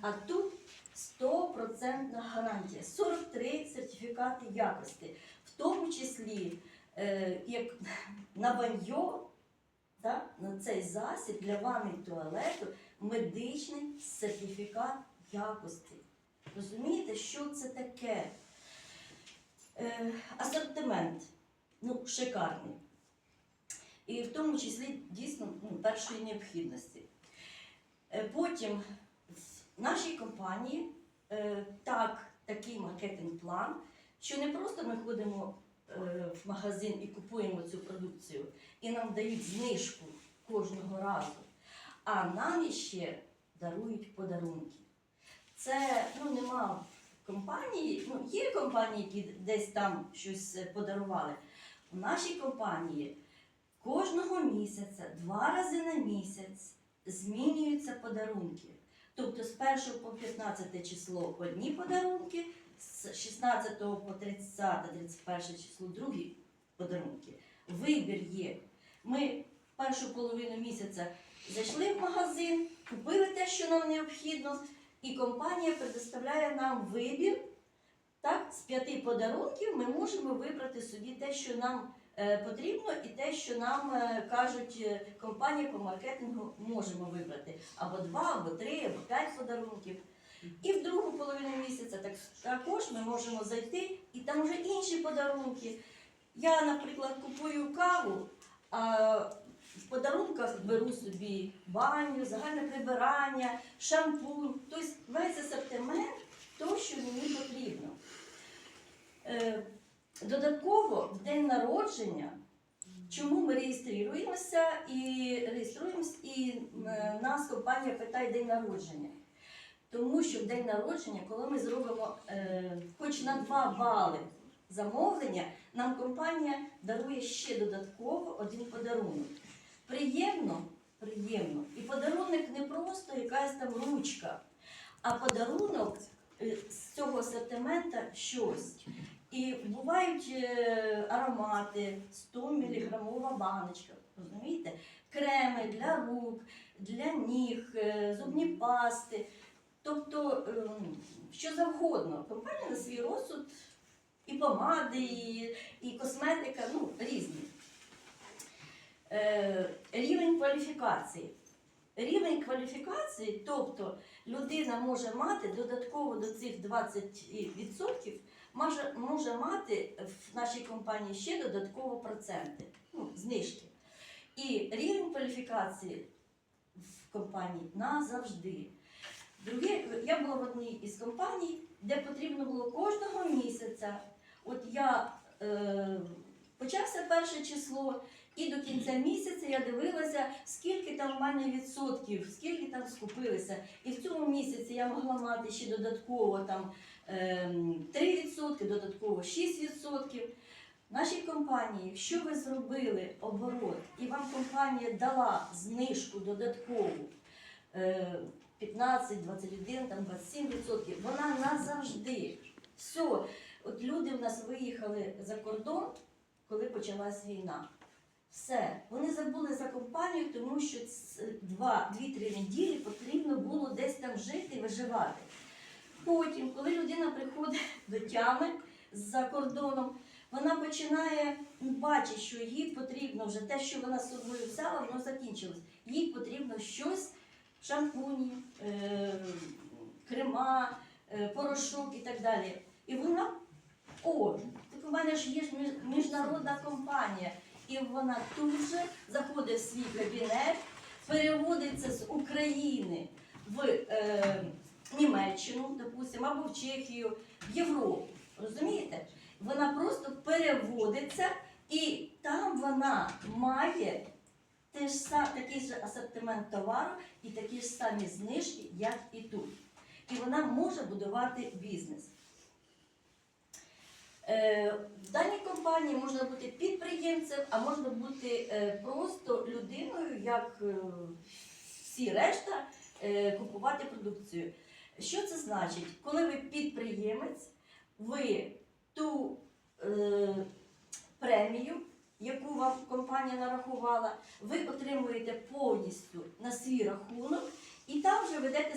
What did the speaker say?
А тут 100% гарантія, 43 сертифікати якості, в тому числі е, як на баньо, на цей засіб для ванни і туалету медичний сертифікат якості. Розумієте, що це таке? Е, асортимент ну, шикарний. І в тому числі дійсно ну, першої необхідності. Е, Потім нашій компанії е, так, такий маркетинг-план, що не просто ми ходимо е, в магазин і купуємо цю продукцію, і нам дають знижку кожного разу, а нам іще дарують подарунки. Це ну, нема компанії, ну, є компанії, які десь там щось е, подарували. У нашій компанії кожного місяця, два рази на місяць змінюються подарунки. Тобто з 1 по 15 число одні подарунки, з 16 по 30, 31 число другі подарунки. Вибір є. Ми в першу половину місяця зайшли в магазин, купили те, що нам необхідно, і компанія предоставляє нам вибір. Так, з п'яти подарунків ми можемо вибрати собі те, що нам е, потрібно, і те, що нам е, кажуть е, компанія по маркетингу, можемо вибрати або два, або три, або п'ять подарунків. І в другу половину місяця так, також ми можемо зайти, і там вже інші подарунки. Я, наприклад, купую каву, а в подарунках беру собі баню, загальне прибирання, шампунь, тобто весь асортимент, то, що мені потрібно. Додатково в день народження, чому ми реєструємося і реєструємося, і е, нас компанія питає день народження. Тому що в день народження, коли ми зробимо е, хоч на 2 бали замовлення, нам компанія дарує ще додатково один подарунок. Приємно, приємно. І подарунок не просто якась там ручка, а подарунок е, з цього асортимента щось. Бувають е, аромати, 100 міліграмова баночка, розумієте? Креми для рук, для ніг, е, зубні пасти. Тобто, ем, що завгодно. Компанія на свій розсуд і помади, і, і косметика, ну, різні. Е, рівень кваліфікації. Рівень кваліфікації, тобто людина може мати додатково до цих 20% може, може мати в нашій компанії ще додатково проценти, ну, знижки. І рівень кваліфікації в компанії назавжди. Друге, я була в одній із компаній, де потрібно було кожного місяця. От я е, почався перше число, і до кінця місяця я дивилася, скільки там в мене відсотків, скільки там скупилися. І в цьому місяці я могла мати ще додатково там ем, 3%, додатково 6%. Нашій компанії, якщо ви зробили оборот і вам компанія дала знижку додаткову е, 15, 21, там 27%, вона назавжди. Все, от люди в нас виїхали за кордон, коли почалась війна. Все, вони забули за компанію, тому що 2-3 неділі потрібно було десь там жити і виживати. Потім, коли людина приходить до тями за кордоном, вона починає ну, бачити, що їй потрібно вже те, що вона з собою взяла, воно закінчилось. Їй потрібно щось, шампуні, е, крема, е, порошок і так далі. І вона, о, у мене ж є міжнародна компанія. І вона тут же заходить в свій кабінет, переводиться з України в е, Німеччину, допустимо, або в Чехію, в Європу. Розумієте? Вона просто переводиться, і там вона має те ж са- такий же асортимент товару і такі ж самі знижки, як і тут. І вона може будувати бізнес. Е, В даній компанії можна бути підприємцем, а можна бути е, просто людиною, як е, всі решта, купувати продукцію. Що це значить? Коли ви підприємець, ви ту премію, яку вам компанія нарахувала, ви отримуєте повністю на свій рахунок, і там вже ведете